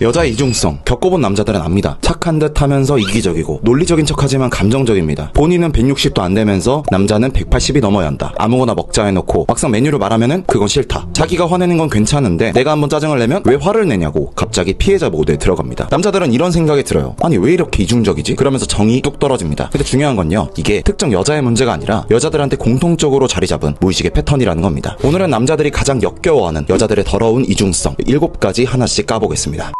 여자의 이중성 겪어본 남자들은 압니다. 착한 듯 하면서 이기적이고 논리적인 척하지만 감정적입니다. 본인은 160도 안 되면서 남자는 180이 넘어야 한다. 아무거나 먹자 해놓고 막상 메뉴를 말하면은 그건 싫다. 자기가 화내는 건 괜찮은데 내가 한번 짜증을 내면 왜 화를 내냐고 갑자기 피해자 모드에 들어갑니다. 남자들은 이런 생각이 들어요. 아니 왜 이렇게 이중적이지? 그러면서 정이 뚝 떨어집니다. 근데 중요한 건요. 이게 특정 여자의 문제가 아니라 여자들한테 공통적으로 자리 잡은 무의식의 패턴이라는 겁니다. 오늘은 남자들이 가장 역겨워하는 여자들의 더러운 이중성 7가지 하나씩 까보겠습니다.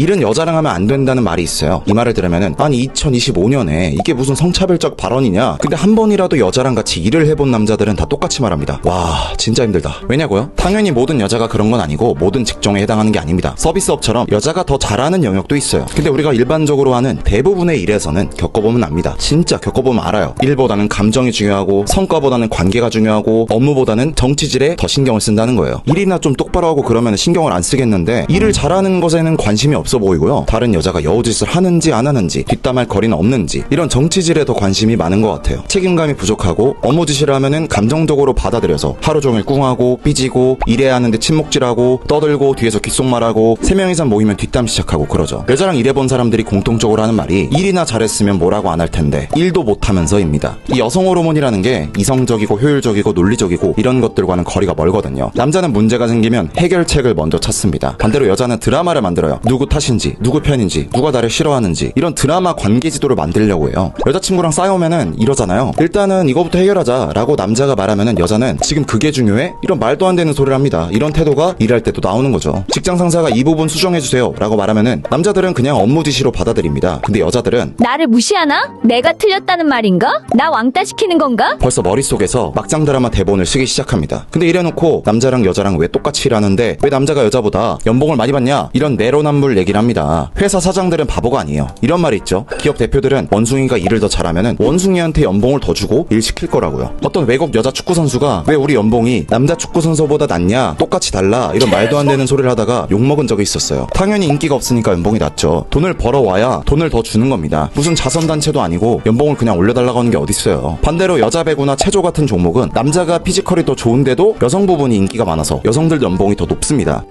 일은 여자랑 하면 안 된다는 말이 있어요. 이 말을 들으면은 아니 2025년에 이게 무슨 성차별적 발언이냐? 근데 한 번이라도 여자랑 같이 일을 해본 남자들은 다 똑같이 말합니다. 와 진짜 힘들다. 왜냐고요? 당연히 모든 여자가 그런 건 아니고 모든 직종에 해당하는 게 아닙니다. 서비스업처럼 여자가 더 잘하는 영역도 있어요. 근데 우리가 일반적으로 하는 대부분의 일에서는 겪어보면 압니다. 진짜 겪어보면 알아요. 일보다는 감정이 중요하고 성과보다는 관계가 중요하고 업무보다는 정치질에 더 신경을 쓴다는 거예요. 일이나 좀 똑바로 하고 그러면 신경을 안 쓰겠는데 일을 잘하는 것에는 관심이 없어 보이고요. 다른 여자가 여우짓을 하는지 안 하는지 뒷담할 거리는 없는지 이런 정치질에 더 관심이 많은 것 같아요. 책임감이 부족하고 업무 지시를 하면은 감정적으로 받아들여서 하루 종일 꿍하고 삐지고 일해야 하는데 침묵질하고 떠들고 뒤에서 귓속말하고 세명 이상 모이면 뒷담 시작하고 그러죠. 여자랑 일해본 사람들이 공통적으로 하는 말이 일이나 잘했으면 뭐라고 안 할 텐데 일도 못하면서입니다. 이 여성 호르몬이라는 게 이성적이고 효율적이고 논리적이고 이런 것들과는 거리가 멀거든요. 남자는 문제가 생기면 해결책을 먼저 찾습니다. 반대로 여자는 드라마를 만들어요. 누구 탓 인지, 누구 편인지, 누가 나를 싫어하는지 이런 드라마 관계 지도를 만들려고 해요. 여자친구랑 싸우면은 이러잖아요. 일단은 이거부터 해결하자 라고 남자가 말하면은 여자는 지금 그게 중요해? 이런 말도 안 되는 소리를 합니다. 이런 태도가 일할 때도 나오는 거죠. 직장 상사가 이 부분 수정해주세요 라고 말하면은 남자들은 그냥 업무 지시로 받아들입니다. 근데 여자들은 나를 무시하나? 내가 틀렸다는 말인가? 나 왕따 시키는 건가? 벌써 머릿속에서 막장 드라마 대본을 쓰기 시작합니다. 근데 이래놓고 남자랑 여자랑 왜 똑같이 일하는데 왜 남자가 여자보다 연봉을 많이 받냐? 이런 내로남불 얘기를 합니다. 회사 사장들은 바보가 아니에요. 이런 말이 있죠. 기업 대표들은 원숭이가 일을 더 잘하면은 원숭이한테 연봉을 더 주고 일 시킬 거라고요. 어떤 외국 여자 축구 선수가 왜 우리 연봉이 남자 축구 선수보다 낮냐? 똑같이 달라. 이런 말도 안 되는 소리를 하다가 욕 먹은 적이 있었어요. 당연히 인기가 없으니까 연봉이 낮죠. 돈을 벌어 와야 돈을 더 주는 겁니다. 무슨 자선 단체도 아니고 연봉을 그냥 올려달라고 하는 게 어딨어요. 반대로 여자 배구나 체조 같은 종목은 남자가 피지컬이 더 좋은데도 여성 부분이 인기가 많아서 여성들 연봉이 더 높습니다.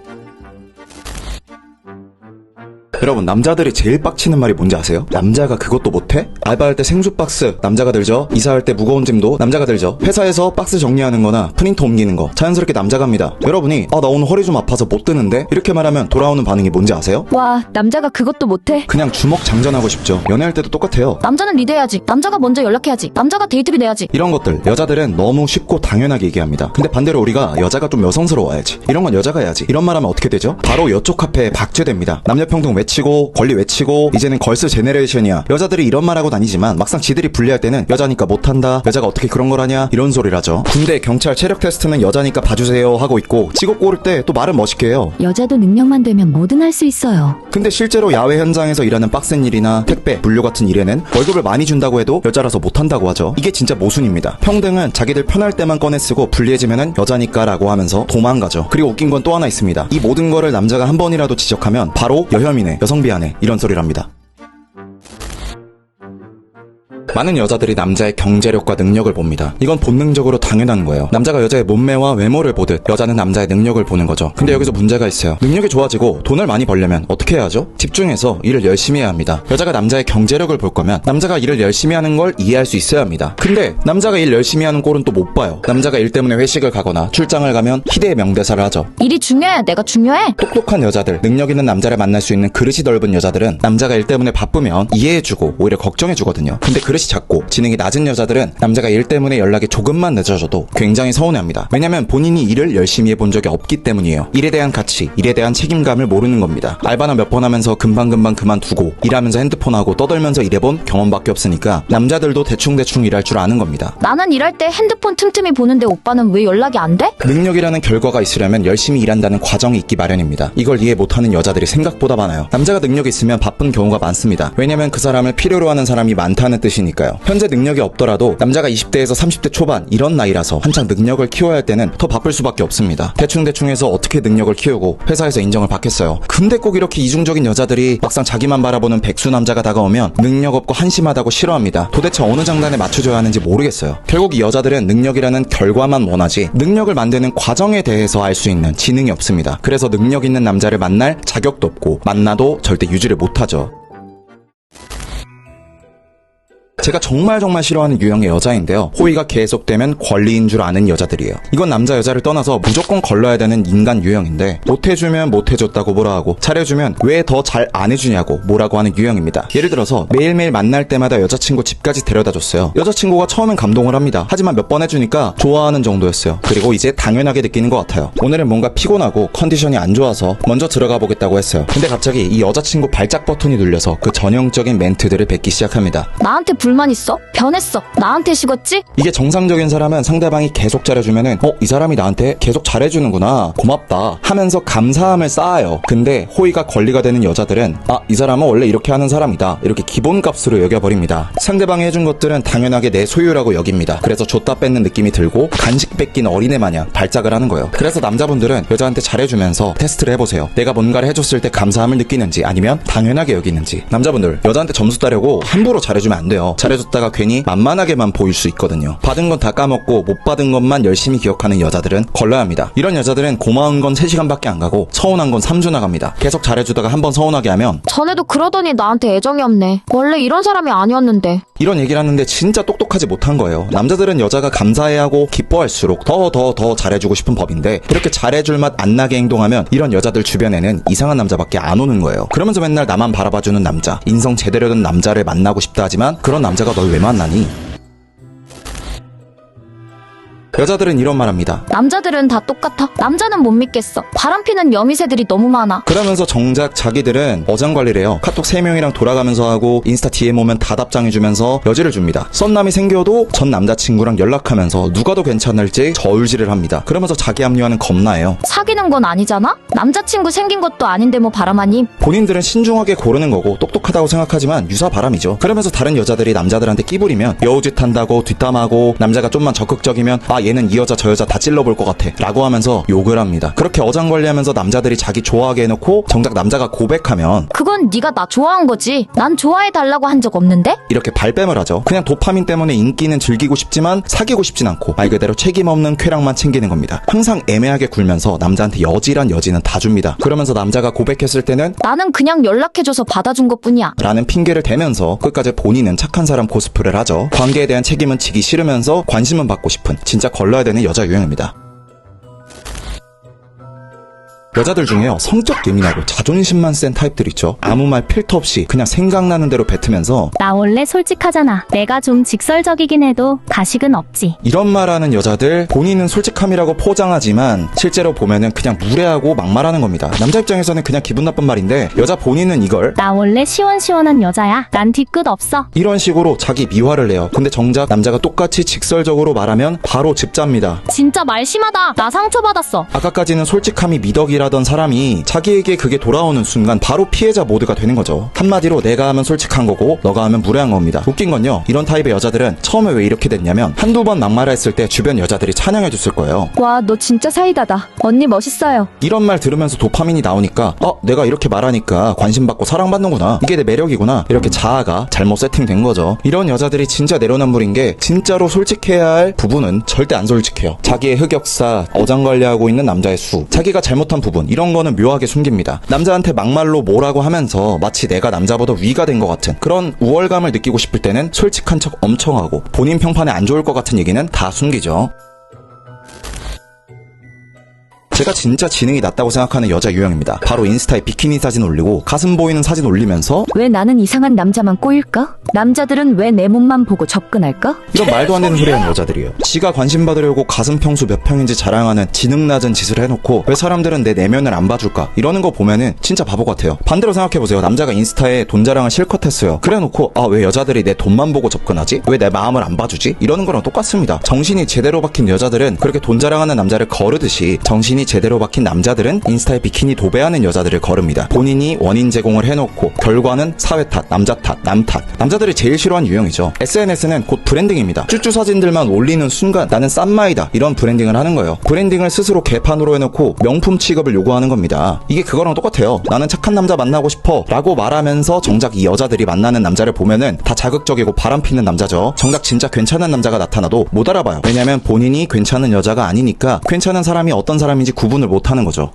여러분 남자들이 제일 빡치는 말이 뭔지 아세요? 남자가 그것도 못해? 알바할 때 생수 박스 남자가 들죠 이사할 때 무거운 짐도 남자가 들죠 회사에서 박스 정리하는 거나 프린터 옮기는 거 자연스럽게 남자가 합니다 여러분이 아 나 오늘 허리 좀 아파서 못 드는데 이렇게 말하면 돌아오는 반응이 뭔지 아세요? 와, 남자가 그것도 못해? 그냥 주먹 장전하고 싶죠 연애할 때도 똑같아요 남자는 리드해야지. 남자가 먼저 연락해야지. 남자가 데이트비 내야지. 이런 것들 여자들은 너무 쉽고 당연하게 얘기합니다. 근데 반대로 우리가 여자가 좀 여성스러워야지. 이런 건 여자가 해야지. 이런 말 하면 어떻게 되죠? 바로 여쪽 카페에 박제됩니다. 남녀평등 외 치고 권리 외치고 이제는 걸스 제네레이션이야. 여자들이 이런 말 하고 다니지만 막상 지들이 불리할 때는 여자니까 못한다. 여자가 어떻게 그런 걸 하냐? 이런 소리를 하죠. 군대 경찰 체력 테스트는 여자니까 봐주세요 하고 있고 직업 고를 때 또 말은 멋있게 해요. 여자도 능력만 되면 뭐든 할 수 있어요. 근데 실제로 야외 현장에서 일하는 빡센 일이나 택배, 분류 같은 일에는 월급을 많이 준다고 해도 여자라서 못한다고 하죠. 이게 진짜 모순입니다. 평등은 자기들 편할 때만 꺼내 쓰고 불리해지면은 여자니까라고 하면서 도망가죠. 그리고 웃긴 건 또 하나 있습니다. 이 모든 거를 남자가 한 번이라도 지적하면 바로 여혐이네, 여성비하네 이런 소리를 합니다. 많은 여자들이 남자의 경제력과 능력을 봅니다. 이건 본능적으로 당연한 거예요. 남자가 여자의 몸매와 외모를 보듯 여자는 남자의 능력을 보는 거죠. 근데 여기서 문제가 있어요. 능력이 좋아지고 돈을 많이 벌려면 어떻게 해야죠? 집중해서 일을 열심히 해야 합니다. 여자가 남자의 경제력을 볼 거면 남자가 일을 열심히 하는 걸 이해할 수 있어야 합니다. 근데 남자가 일 열심히 하는 꼴은 또 못 봐요. 남자가 일 때문에 회식을 가거나 출장을 가면 희대의 명대사를 하죠. 일이 중요해. 내가 중요해. 똑똑한 여자들, 능력 있는 남자를 만날 수 있는 그릇이 넓은 여자들은 남자가 일 때문에 바쁘면 이해해주고 오히려 걱정해주거든요. 근데 그릇이 작고 지능이 낮은 여자들은 남자가 일 때문에 연락이 조금만 늦어져도 굉장히 서운해합니다. 왜냐면 본인이 일을 열심히 해본 적이 없기 때문이에요. 일에 대한 가치, 일에 대한 책임감을 모르는 겁니다. 알바나 몇 번 하면서 금방금방 그만두고 일하면서 핸드폰하고 떠들면서 일해본 경험밖에 없으니까 남자들도 대충대충 일할 줄 아는 겁니다. 나는 일할 때 핸드폰 틈틈이 보는데 오빠는 왜 연락이 안 돼? 능력이라는 결과가 있으려면 열심히 일한다는 과정이 있기 마련입니다. 이걸 이해 못하는 여자들이 생각보다 많아요. 남자가 능력이 있으면 바쁜 경우가 많습니다. 왜냐면 그 사람을 필요로 하는 사람이 많다는 뜻이니 때문이니까요. 현재 능력이 없더라도 남자가 20대에서 30대 초반 이런 나이라서 한창 능력을 키워야 할 때는 더 바쁠 수밖에 없습니다. 대충대충 해서 어떻게 능력을 키우고 회사에서 인정을 받겠어요. 근데 꼭 이렇게 이중적인 여자들이 막상 자기만 바라보는 백수 남자가 다가오면 능력 없고 한심하다고 싫어합니다. 도대체 어느 장단에 맞춰줘야 하는지 모르겠어요. 결국 이 여자들은 능력이라는 결과만 원하지 능력을 만드는 과정에 대해서 알 수 있는 지능이 없습니다. 그래서 능력 있는 남자를 만날 자격도 없고 만나도 절대 유지를 못하죠. 제가 정말 정말 싫어하는 유형의 여자인데요. 호의가 계속되면 권리인 줄 아는 여자들이에요. 이건 남자 여자를 떠나서 무조건 걸러야 되는 인간 유형인데 못해주면 못해줬다고 뭐라 하고 잘해주면 왜 더 잘 안 해주냐고 뭐라고 하는 유형입니다. 예를 들어서 매일매일 만날 때마다 여자친구 집까지 데려다 줬어요. 여자친구가 처음엔 감동을 합니다. 하지만 몇 번 해주니까 좋아하는 정도였어요. 그리고 이제 당연하게 느끼는 것 같아요. 오늘은 뭔가 피곤하고 컨디션이 안 좋아서 먼저 들어가 보겠다고 했어요. 근데 갑자기 이 여자친구 발작 버튼이 눌려서 그 전형적인 멘트들을 뱉기 시작합니다. 나한테 불만 있어? 변했어. 나한테 식었지? 이게 정상적인 사람은 상대방이 계속 잘해주면은 어 이 사람이 나한테 계속 잘해주는구나 고맙다 하면서 감사함을 쌓아요. 근데 호의가 권리가 되는 여자들은 아 이 사람은 원래 이렇게 하는 사람이다. 이렇게 기본값으로 여겨버립니다. 상대방이 해준 것들은 당연하게 내 소유라고 여깁니다. 그래서 줬다 뺏는 느낌이 들고 간식 뺏긴 어린애 마냥 발작을 하는 거예요. 그래서 남자분들은 여자한테 잘해주면서 테스트를 해보세요. 내가 뭔가를 해줬을 때 감사함을 느끼는지 아니면 당연하게 여기는지. 남자분들 여자한테 점수 따려고 함부로 잘해주면 안 돼요 잘해줬다가 괜히 만만하게만 보일 수 있거든요 받은 건 다 까먹고 못 받은 것만 열심히 기억하는 여자들은 걸러야 합니다 이런 여자들은 고마운 건 3시간밖에 안 가고 서운한 건 3주 나갑니다 계속 잘해주다가 한 번 서운하게 하면 전에도 그러더니 나한테 애정이 없네. 원래 이런 사람이 아니었는데. 이런 얘기를 하는데 진짜 똑똑하지 못한 거예요. 남자들은 여자가 감사해하고 기뻐할수록 더 더 더 잘해주고 싶은 법인데 이렇게 잘해줄 맛 안 나게 행동하면 이런 여자들 주변에는 이상한 남자밖에 안 오는 거예요. 그러면서 맨날 나만 바라봐주는 남자, 인성 제대로 된 남자를 만나고 싶다 하지만 그런 남자가 널 왜 만나니? 여자들은 이런 말 합니다. 남자들은 다 똑같아. 남자는 못 믿겠어. 바람피는 여미새들이 너무 많아. 그러면서 정작 자기들은 어장 관리를 해요. 카톡 3명이랑 돌아가면서 하고 인스타 DM 오면 다 답장해주면서 여지를 줍니다. 썸남이 생겨도 전 남자친구랑 연락하면서 누가 더 괜찮을지 저울질을 합니다. 그러면서 자기 합리화는 겁나해요. 사귀는 건 아니잖아? 남자친구 생긴 것도 아닌데 뭐 바람하니? 본인들은 신중하게 고르는 거고 똑똑하다고 생각하지만 유사 바람이죠. 그러면서 다른 여자들이 남자들한테 끼부리면 여우짓 한다고 뒷담하고 남자가 좀만 적극적이면 아얘 는 이 여자 저 여자 다 찔러볼 것 같아 라고 하면서 욕을 합니다. 그렇게 어장관리하면서 남자들이 자기 좋아하게 해놓고 정작 남자가 고백하면 그건 네가 나 좋아한 거지. 난 좋아해 달라고 한 적 없는데? 이렇게 발뺌을 하죠. 그냥 도파민 때문에 인기는 즐기고 싶지만 사귀고 싶진 않고 말 그대로 책임 없는 쾌락만 챙기는 겁니다. 항상 애매하게 굴면서 남자한테 여지란 여지는 다 줍니다. 그러면서 남자가 고백했을 때는 나는 그냥 연락해줘서 받아준 것 뿐이야. 라는 핑계를 대면서 끝까지 본인은 착한 사람 코스프레를 하죠. 관계에 대한 책임은 지기 싫으면서 관심은 받고 싶은 진짜 걸러야 되는 여자 유형입니다. 여자들 중에요 성적 예민하고 자존심만 센 타입들 있죠 아무 말 필터 없이 그냥 생각나는 대로 뱉으면서 나 원래 솔직하잖아. 내가 좀 직설적이긴 해도 가식은 없지. 이런 말하는 여자들 본인은 솔직함이라고 포장하지만 실제로 보면은 그냥 무례하고 막말하는 겁니다 남자 입장에서는 그냥 기분 나쁜 말인데 여자 본인은 이걸 나 원래 시원시원한 여자야. 난 뒤끝 없어. 이런 식으로 자기 미화를 내요 근데 정작 남자가 똑같이 직설적으로 말하면 바로 집잡니다 진짜 말 심하다. 나 상처받았어. 아까까지는 솔직함이 미덕이라 던 사람이 자기에게 그게 돌아오는 순간 바로 피해자 모드가 되는 거죠. 한마디로 내가 하면 솔직한 거고 너가 하면 무례한 겁니다. 웃긴 건요. 이런 타입의 여자들은 처음에 왜 이렇게 됐냐면 한두 번 막말을 했을 때 주변 여자들이 찬양해 줬을 거예요. 와, 너 진짜 사이다다. 언니 멋있어요. 이런 말 들으면서 도파민이 나오니까 어 내가 이렇게 말하니까 관심 받고 사랑받는구나 이게 내 매력이구나 이렇게 자아가 잘못 세팅된 거죠 이런 여자들이 진짜 내로남불인 게 진짜로 솔직해야 할 부분은 절대 안 솔직해요 자기의 흑역사 어장관리하고 있는 남자의 수 자기가 잘못한 부분 이런 거는 묘하게 숨깁니다. 남자한테 막말로 뭐라고 하면서 마치 내가 남자보다 위가 된 것 같은 그런 우월감을 느끼고 싶을 때는 솔직한 척 엄청 하고 본인 평판에 안 좋을 것 같은 얘기는 다 숨기죠 제가 진짜 지능이 낮다고 생각하는 여자 유형입니다. 바로 인스타에 비키니 사진 올리고 가슴 보이는 사진 올리면서 왜 나는 이상한 남자만 꼬일까? 남자들은 왜 내 몸만 보고 접근할까? 이런 말도 안 되는 소리 하는 여자들이에요. 지가 관심 받으려고 가슴 평수 몇 평인지 자랑하는 지능 낮은 짓을 해놓고 왜 사람들은 내 내면을 안 봐줄까? 이러는 거 보면은 진짜 바보 같아요. 반대로 생각해보세요. 남자가 인스타에 돈 자랑을 실컷 했어요. 그래 놓고 아 왜 여자들이 내 돈만 보고 접근하지? 왜 내 마음을 안 봐주지? 이러는 거랑 똑같습니다. 정신이 제대로 박힌 여자들은 그렇게 돈 자랑하는 남자를 거르듯이 정신이 제대로 박힌 남자들은 인스타에 비키니 도배하는 여자들을 거릅니다. 본인이 원인 제공을 해놓고 결과는 사회 탓, 남자 탓, 남 탓. 남자들 남자들이 제일 싫어하는 유형이죠. SNS는 곧 브랜딩입니다. 쭈쭈 사진들만 올리는 순간 나는 쌈마이다 이런 브랜딩을 하는 거예요. 브랜딩을 스스로 개판으로 해놓고 명품 취급을 요구하는 겁니다. 이게 그거랑 똑같아요. 나는 착한 남자 만나고 싶어 라고 말하면서 정작 이 여자들이 만나는 남자를 보면은 다 자극적이고 바람피는 남자죠. 정작 진짜 괜찮은 남자가 나타나도 못 알아봐요. 왜냐면 본인이 괜찮은 여자가 아니니까 괜찮은 사람이 어떤 사람인지 구분을 못하는 거죠.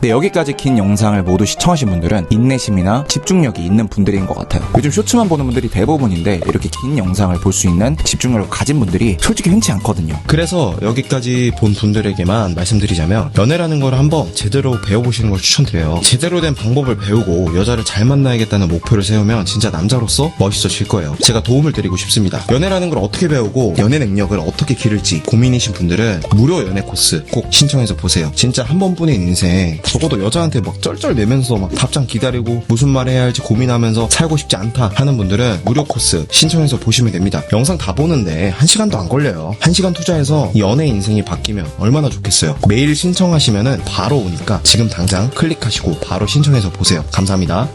네, 여기까지 긴 영상을 모두 시청하신 분들은 인내심이나 집중력이 있는 분들인 것 같아요. 요즘 쇼츠만 보는 분들이 대부분인데 이렇게 긴 영상을 볼 수 있는 집중력을 가진 분들이 솔직히 흔치 않거든요. 그래서 여기까지 본 분들에게만 말씀드리자면 연애라는 걸 한번 제대로 배워보시는 걸 추천드려요. 제대로 된 방법을 배우고 여자를 잘 만나야겠다는 목표를 세우면 진짜 남자로서 멋있어질 거예요. 제가 도움을 드리고 싶습니다. 연애라는 걸 어떻게 배우고 연애 능력을 어떻게 기를지 고민이신 분들은 무료 연애 코스 꼭 신청해서 보세요. 진짜 한 번뿐인 인생 적어도 여자한테 막 쩔쩔매면서 막 답장 기다리고 무슨 말 해야 할지 고민하면서 살고 싶지 않다 하는 분들은 무료 코스 신청해서 보시면 됩니다. 영상 다 보는데 한 시간도 안 걸려요. 한 시간 투자해서 이 연애 인생이 바뀌면 얼마나 좋겠어요. 메일 신청하시면은 바로 오니까 지금 당장 클릭하시고 바로 신청해서 보세요. 감사합니다.